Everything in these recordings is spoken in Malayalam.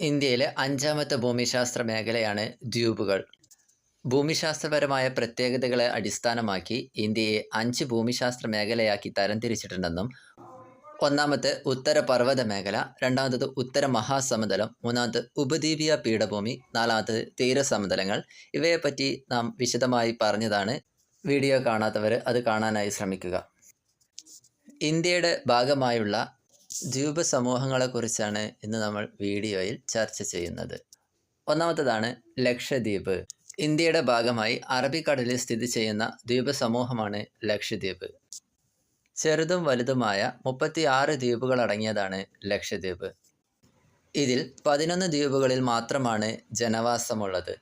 ഇന്ത്യയിലെ അഞ്ചാമത്തെ ഭൂമിശാസ്ത്ര മേഖലയാണ് ദ്വീപുകൾ. ഭൂമിശാസ്ത്രപരമായ പ്രത്യേകതകളെ അടിസ്ഥാനമാക്കി ഇന്ത്യയെ അഞ്ച് ഭൂമിശാസ്ത്ര മേഖലയാക്കി തരംതിരിച്ചിട്ടുണ്ടെന്നും ഒന്നാമത്തെ ഉത്തര പർവത മേഖല രണ്ടാമത്തത് ഉത്തര മഹാസമതലം മൂന്നാമത് ഉപദ്വീപീയ പീഠഭൂമി നാലാമത്തത് തീരസമതലങ്ങൾ. ഇവയെപ്പറ്റി നാം വിശദമായി പറഞ്ഞതാണ്. വീഡിയോ കാണാത്തവർ അത് കാണാനായി ശ്രമിക്കുക. ഇന്ത്യയുടെ ഭാഗമായുള്ള ദ്വീപ് സമൂഹങ്ങളെക്കുറിച്ചാണ് ഇന്ന് നമ്മൾ വീഡിയോയിൽ ചർച്ച ചെയ്യുന്നത്. ഒന്നാമത്തതാണ് ലക്ഷദ്വീപ്. ഇന്ത്യയുടെ ഭാഗമായി അറബിക്കടലിൽ സ്ഥിതി ചെയ്യുന്ന ദ്വീപ് സമൂഹമാണ് ലക്ഷദ്വീപ്. ചെറുതും വലുതുമായ മുപ്പത്തി ആറ് ദ്വീപുകൾ അടങ്ങിയതാണ് ലക്ഷദ്വീപ്. ഇതിൽ പതിനൊന്ന് ദ്വീപുകളിൽ മാത്രമാണ് ജനവാസമുള്ളത്.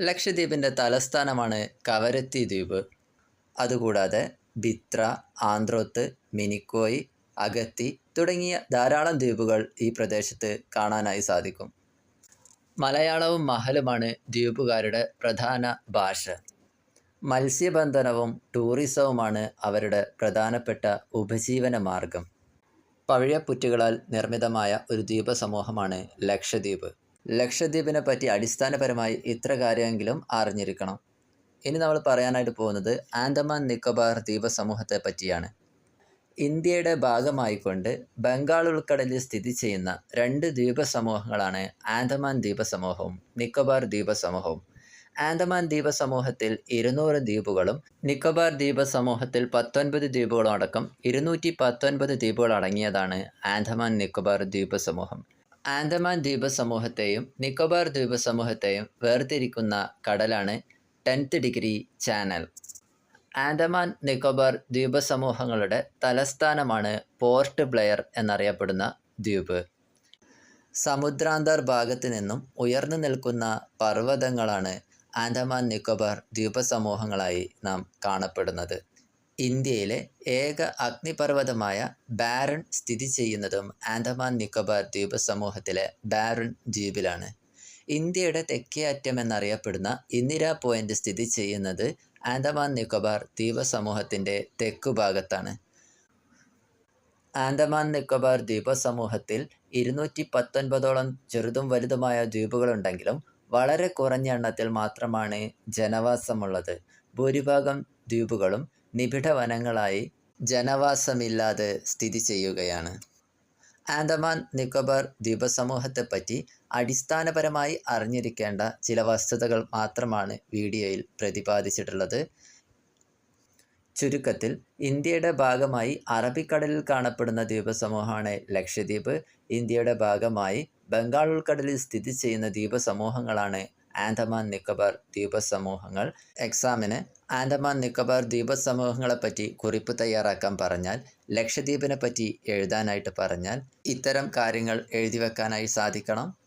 ലക്ഷദ്വീപിന്റെ തലസ്ഥാനമാണ് കവരത്തി ദ്വീപ്. അതുകൂടാതെ ബിത്ര ആന്ത്രോത്ത് മിനിക്കോയ് അഗത്തി തുടങ്ങിയ ധാരാളം ദ്വീപുകൾ ഈ പ്രദേശത്ത് കാണാനായി സാധിക്കും. മലയാളവും മഹലുമാണ് ദ്വീപുകാരുടെ പ്രധാന ഭാഷ. മത്സ്യബന്ധനവും ടൂറിസവുമാണ് അവരുടെ പ്രധാനപ്പെട്ട ഉപജീവന മാർഗം. പവിഴപ്പുറ്റുകളാൽ നിർമ്മിതമായ ഒരു ദ്വീപ സമൂഹമാണ് ലക്ഷദ്വീപ്. ലക്ഷദ്വീപിനെ പറ്റി അടിസ്ഥാനപരമായി ഇത്ര കാര്യമെങ്കിലും അറിഞ്ഞിരിക്കണം. ഇനി നമ്മൾ പറയാനായിട്ട് പോകുന്നത് ആൻഡമാൻ നിക്കോബാർ ദ്വീപ സമൂഹത്തെ പറ്റിയാണ്. ഇന്ത്യയുടെ ഭാഗമായിക്കൊണ്ട് ബംഗാൾ ഉൾക്കടലിൽ സ്ഥിതി ചെയ്യുന്ന രണ്ട് ദ്വീപ സമൂഹങ്ങളാണ് ആൻഡമാൻ ദ്വീപസമൂഹവും നിക്കോബാർ ദ്വീപസമൂഹവും. ആൻഡമാൻ ദ്വീപസമൂഹത്തിൽ ഇരുന്നൂറ് ദ്വീപുകളും നിക്കോബാർ ദ്വീപസമൂഹത്തിൽ പത്തൊൻപത് ദ്വീപുകളും അടക്കം ഇരുന്നൂറ്റി പത്തൊൻപത് ദ്വീപുകൾ അടങ്ങിയതാണ് ആൻഡമാൻ നിക്കോബാർ ദ്വീപസമൂഹം. ആൻഡമാൻ ദ്വീപസമൂഹത്തെയും നിക്കോബാർ ദ്വീപസമൂഹത്തെയും വേർതിരിക്കുന്ന കടലാണ് tenth degree channel. Andaman Nicobar ദ്വീപസമൂഹങ്ങളുടെ തലസ്ഥാനമാണ് പോർട്ട് ബ്ലെയർ എന്നറിയപ്പെടുന്ന ദ്വീപ്. സമുദ്രാന്തർ ഭാഗത്തു നിന്നും ഉയർന്നു നിൽക്കുന്ന പർവതങ്ങളാണ് ആൻഡമാൻ നിക്കോബാർ ദ്വീപസമൂഹങ്ങളായി നാം കാണപ്പെടുന്നത്. ഇന്ത്യയിലെ ഏക അഗ്നിപർവതമായ ബാരൺ സ്ഥിതി ചെയ്യുന്നതും ആൻഡമാൻ നിക്കോബാർ ദ്വീപ് സമൂഹത്തിലെ ബാരൺ ദ്വീപിലാണ്. ഇന്ത്യയുടെ തെക്കേ അറ്റം എന്നറിയപ്പെടുന്ന ഇന്ദിരാ പോയിന്റ് സ്ഥിതി ചെയ്യുന്നത് ആൻഡമാൻ നിക്കോബാർ ദ്വീപ സമൂഹത്തിന്റെ തെക്കു ഭാഗത്താണ് ആൻഡമാൻ നിക്കോബാർ ദ്വീപ സമൂഹത്തിൽ ഇരുന്നൂറ്റി പത്തൊൻപതോളം ചെറുതും വലുതുമായ ദ്വീപുകളുണ്ടെങ്കിലും വളരെ കുറഞ്ഞ എണ്ണത്തിൽ മാത്രമാണ് ജനവാസമുള്ളത്. ഭൂരിഭാഗം ദ്വീപുകളും നിബിഡ വനങ്ങളായി ജനവാസമില്ലാതെ സ്ഥിതി ചെയ്യുകയാണ്. ആൻഡമാൻ നിക്കോബാർ ദ്വീപസമൂഹത്തെപ്പറ്റി അടിസ്ഥാനപരമായി അറിഞ്ഞിരിക്കേണ്ട ചില വസ്തുതകൾ മാത്രമാണ് വീഡിയോയിൽ പ്രതിപാദിച്ചിട്ടുള്ളത്. ചുരുക്കത്തിൽ ഇന്ത്യയുടെ ഭാഗമായി അറബിക്കടലിൽ കാണപ്പെടുന്ന ദ്വീപസമൂഹമാണ് ലക്ഷദ്വീപ്. ഇന്ത്യയുടെ ഭാഗമായി ബംഗാൾ ഉൾക്കടലിൽ സ്ഥിതി ചെയ്യുന്ന ദ്വീപസമൂഹങ്ങളാണ് ആൻഡമാൻ നിക്കോബാർ ദ്വീപസമൂഹങ്ങൾ. എക്സാമിന് ആൻഡമാൻ നിക്കോബാർ ദ്വീപസമൂഹങ്ങളെപ്പറ്റി കുറിപ്പ് തയ്യാറാക്കാൻ പറഞ്ഞാൽ ലക്ഷദ്വീപിനെ പറ്റി എഴുതാനായിട്ട് പറഞ്ഞാൽ ഇത്തരം കാര്യങ്ങൾ എഴുതി വെക്കാനായി സാധിക്കണം.